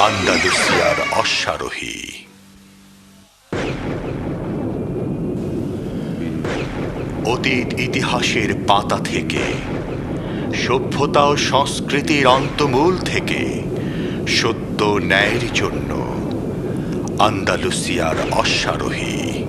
আন্দালুসিয়ার অশ্বারোহী। অতীত ইতিহাসের পাতা থেকে, সভ্যতা ও সংস্কৃতির অন্তমূল থেকে, সত্য ন্যায়ের জন্য আন্দালুসিয়ার অশ্বারোহী।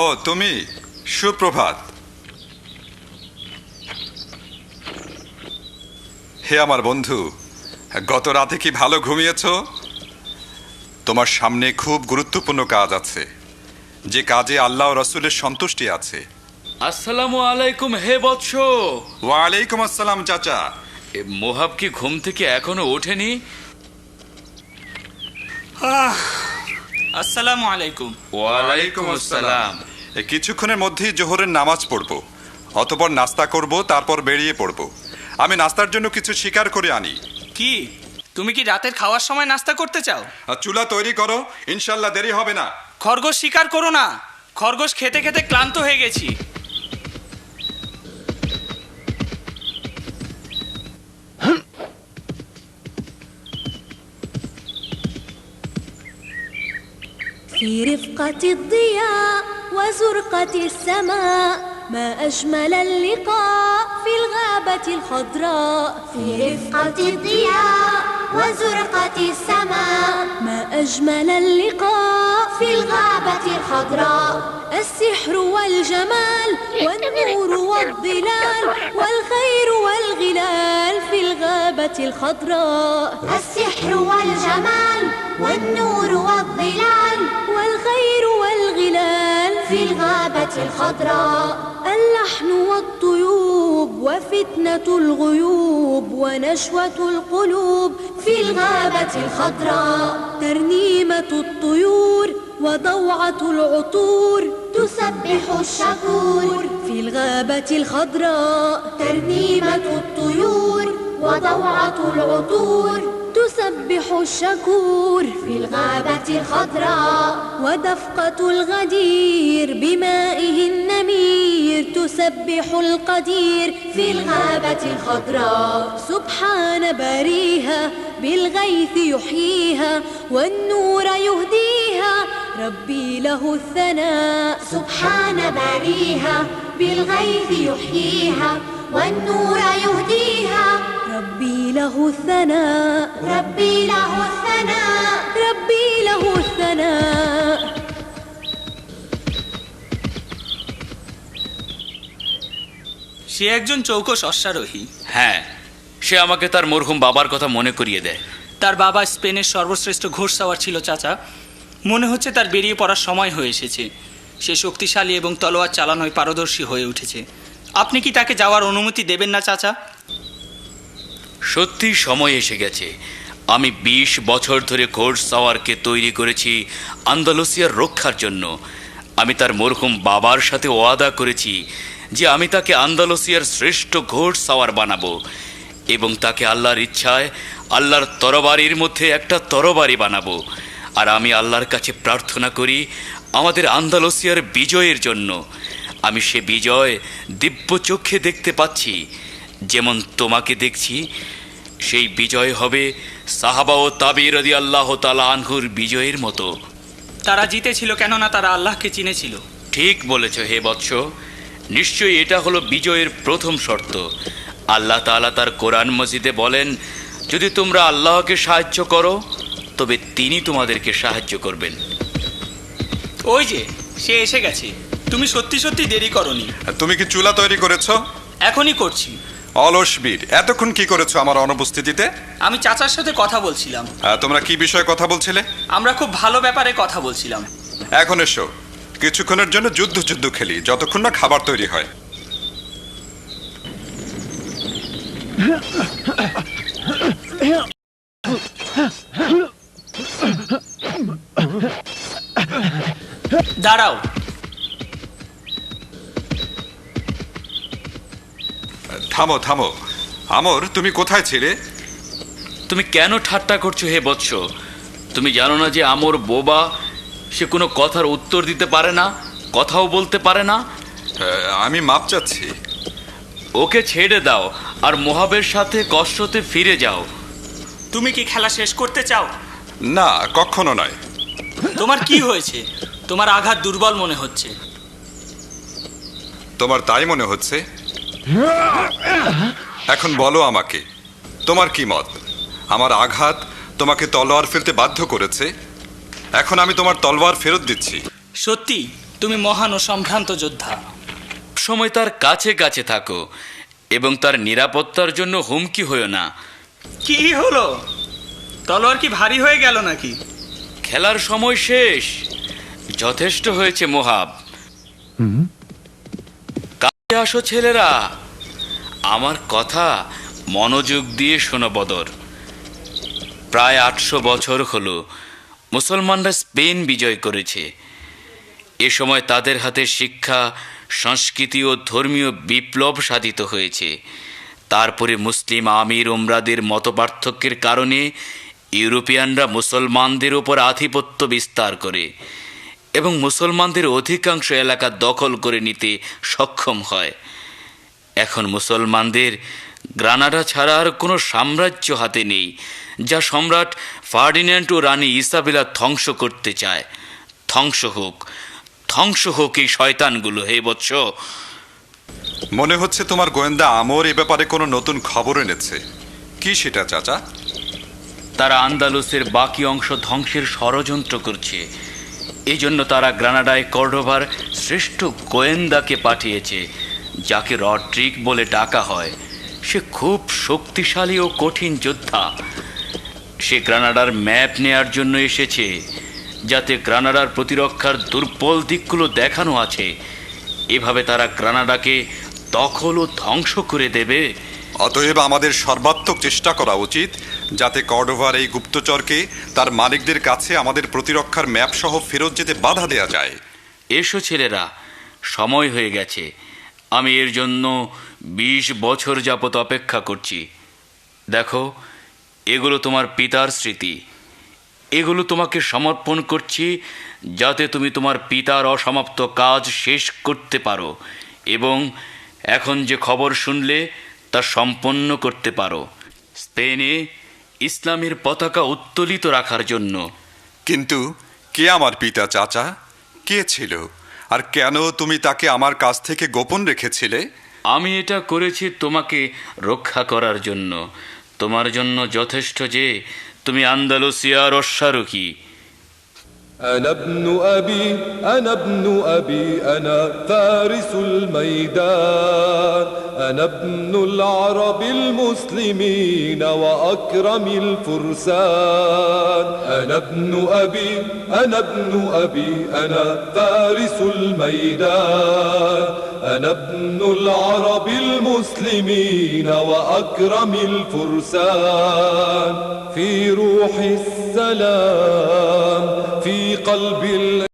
ও তুমি সুপ্রভাত। হে আমার বন্ধু গত রাতে কি ভালো ঘুমিয়েছ? তোমার সামনে খুব গুরুত্বপূর্ণ কাজ আছে। যে কাজে আল্লাহ রসুলের সন্তুষ্টি আছে। আসসালামু আলাইকুম হে বৎস। ওয়ালাইকুম আসসালাম চাচা। এ মোহাব কি ঘুম থেকে এখনও ওঠেনি? আসসালামু আলাইকুম। ওয়ালাইকুম আসসালাম। কিছুক্ষণের মধ্যেই জোহরের নামাজ পড়ব অতপর নাস্তা করব তারপর বেরিয়ে পড়ব। আমি নাস্তার জন্য কিছু শিকার করে আনি। কি? তুমি কি রাতের খাওয়ার সময় নাস্তা করতে চাও? আর চুলা তৈরি করো ইনশাল্লাহ দেরি হবে না। খরগোশ শিকার করো না। খরগোশ খেতে খেতে ক্লান্ত হয়ে গেছি। في رفقة الضياء وزرقة السماء ما أجمل اللقاء في الغابة الخضراء. في رفقة الضياء وزرقة السماء ما أجمل اللقاء في الغابة الخضراء. السحر والجمال والنور والظلال والخير والغلال في الغابة الخضراء. السحر والجمال والنور والظلال في الغابة الخضراء. اللحن والطيوب وفتنة الغيوب ونشوة القلوب في الغابة الخضراء. ترنيمة الطيور وضوعة العطور تسبح الشكور في الغابة الخضراء. ترنيمة الطيور وضوعة العطور تسبح الشكور في الغابة الخضراء ودفقة الغدير بمائه النمير تسبح القدير في الغابة الخضراء. سبحان باريها بالغيث يحييها والنور يهديها. ربي له الثناء. سبحان باريها بالغيث يحييها والنور يهديها ربي له الثناء ربي له الثناء ربي له الثناء সে একজন চৌকস অশ্বারোহী হ্যাঁ সে আমাকে তার মরহুম বাবার কথা মনে করিয়ে দেয় তার বাবা স্পেনের সর্বশ্রেষ্ঠ ঘোড়সাওয়ার ছিল চাচা মনে হচ্ছে তার বেরিয়ে পড়ার সময় হয়ে এসেছে সে শক্তিশালী এবং তলোয়ার চালানোয় পারদর্শী হয়ে উঠেছে আপনি কি তাকে যাওয়ার অনুমতি দেবেন না, চাচা? সত্যি সময় এসে গেছে। আমি বিশ বছর ধরে ঘোড় সাওয়ারকে তৈরি করেছি আন্দালুসিয়ার রক্ষার জন্য। আমি তার মরহুম বাবার সাথে ওয়াদা করেছি যে আমি তাকে আন্দালুসিয়ার শ্রেষ্ঠ ঘোড় সাওয়ার বানাবো এবং তাকে আল্লাহর ইচ্ছায় আল্লাহর তরবারির মধ্যে একটা তরবারি বানাবো। আর আমি আল্লাহর কাছে প্রার্থনা করি আমাদের আন্দালুসিয়ার বিজয়ের জন্য। আমি সে বিজয় দিব্য চক্ষে দেখতে পাচ্ছি। যেমন তোমাকে দেখছি সেই বিজয় হবে সাহাবা ও তাবির রদি আল্লাহ তালা আনহুর বিজয়ের মতো। তারা জিতেছিল কেননা তারা আল্লাহকে চিনেছিল। ঠিক বলেছ হে বৎস। নিশ্চয়ই এটা হলো বিজয়ের প্রথম শর্ত। আল্লাহ তাআলা তার কোরআন মসজিদে বলেন যদি তোমরা আল্লাহকে সাহায্য করো তবে তিনি তোমাদেরকে সাহায্য করবেন। ওই যে সে এসে গেছে। তুমি সত্যি সত্যি দেরি করনি। তুমি কি চুলা তৈরি করেছ? এখনই করছি। অলস বীর এতক্ষণ কি করেছ আমার অনুপস্থিতিতে? আমি চাচার সাথে কথা বলছিলাম। তোমরা কি বিষয়ে কথা বলছিলে? আমরা খুব ভালো ব্যাপারে কথা বলছিলাম। এখন এসো। কিছুক্ষণের জন্য যুদ্ধ যুদ্ধ খেলি যতক্ষণ না খাবার তৈরি হয়। দাঁড়াও। থামো থামো। আমর তুমি কোথায় ছিলে? তুমি কেন ঠাট্টা করছ হে বৎস? তুমি জানো না যে আমর বোবা? সে কোনো কথার উত্তর দিতে পারে না কথাও বলতে পারে না? আমি মাপ চাচ্ছি। ওকে ছেড়ে দাও আর মোহাবের সাথে কষ্টতে ফিরে যাও। তুমি কি খেলা শেষ করতে চাও? না কখনো নয়। তোমার কি হয়েছে? তোমার আঘাত দুর্বল মনে হচ্ছে। তোমার তাই মনে হচ্ছে? এখন বলো আমাকে তোমার কি মত? আমার আঘাত তোমাকে তলোয়ার ফেলতে বাধ্য করেছে? এখন আমি তোমার তলোয়ার ফেরত দিচ্ছি। সত্যি তুমি মহান ও সম্ভ্রান্ত যোদ্ধা। সময় তার কাছে কাছে থাকো এবং তার নিরাপত্তার জন্য হুমকি হয়েও না। কি হলো? তলোয়ার কি ভারী হয়ে গেল নাকি? খেলার সময় শেষ। যথেষ্ট হয়েছে মোহাব। কাছে আসো ছেলেরা। আমার কথা মনোযোগ দিয়ে শোনো বদর। প্রায় আটশো বছর হলো মুসলমানরা স্পেন বিজয় করেছে। এ সময় তাদের হাতে শিক্ষা, সংস্কৃতি ও ধর্মীয় বিপ্লব সাধিত হয়েছে। তারপরে মুসলিম আমির ওমরাদের মতপার্থক্যের কারণে ইউরোপিয়ানরা মুসলমানদের ওপর আধিপত্য বিস্তার করে। এবং মুসলমানদের অধিকাংশ এলাকা দখল করে নিতে সক্ষম হয়। এখন মুসলমানদের গ্রানাডা ছাড়া আর কোনো সাম্রাজ্য হাতে নেই যা সম্রাট ফার্ডিন্যান্ড ও রানী ইসাবেলা ধ্বংস করতে চায়। ধ্বংস হোক ধ্বংস হোক এই শয়তানগুলো হে বৎস। মনে হচ্ছে তোমার গোয়েন্দা আমর এ ব্যাপারে কোনো নতুন খবর এনেছে। কি সেটা চাচা? তারা আন্দালুসের বাকি অংশ ধ্বংসের ষড়যন্ত্র করছে। এই জন্য তারা গ্রানাডায় কর্ডোভার শ্রেষ্ঠ গোয়েন্দাকে পাঠিয়েছে, যাকে রড্রিক বলে ডাকা হয়। সে খুব শক্তিশালী ও কঠিন যোদ্ধা। সে গ্রানাডার ম্যাপ নেয়ার জন্য এসেছে, যাতে গ্রানাডার প্রতিরক্ষার দুর্বল দিকগুলো দেখানো আছে। এভাবে তারা গ্রানাডাকে দখল ও ধ্বংস করে দেবে। অতএব আমাদের সর্বাত্মক চেষ্টা করা উচিত যাতে কর্ডোভার এই গুপ্তচরকে তার মালিকদের কাছে আমাদের প্রতিরক্ষার ম্যাপ সহ ফেরত যেতে বাধা দেয়া যায়। এসো ছেলেরা, সময় হয়ে গেছে। আমি এর জন্য বিশ বছর যাবত অপেক্ষা করছি। দেখো, এগুলো তোমার পিতার স্মৃতি। এগুলো তোমাকে সমর্পণ করছি যাতে তুমি তোমার পিতার অসমাপ্ত কাজ শেষ করতে পারো এবং এখন যে খবর শুনলে তা সম্পন্ন করতে পারো। স্পেনে ইসলামের পতাকা উত্তোলিত রাখার জন্য। কিন্তু কে আমার পিতা চাচা? কে ছিল? আর কেন তুমি তাকে আমার কাছ থেকে গোপন রেখেছিলে? আমি এটা করেছি তোমাকে রক্ষা করার জন্য। তোমার জন্য যথেষ্ট যে তুমি আন্দালুসিয়ার অশ্বারোহী। أنا ابن أبي أنا ابن أبي أنا فارس الميدان. أنا ابن العرب المسلمين وأكرم الفرسان. أنا ابن أبي أنا ابن أبي أنا فارس الميدان. أنا ابن العرب المسلمين وأكرم الفرسان. في روح السلام في في الله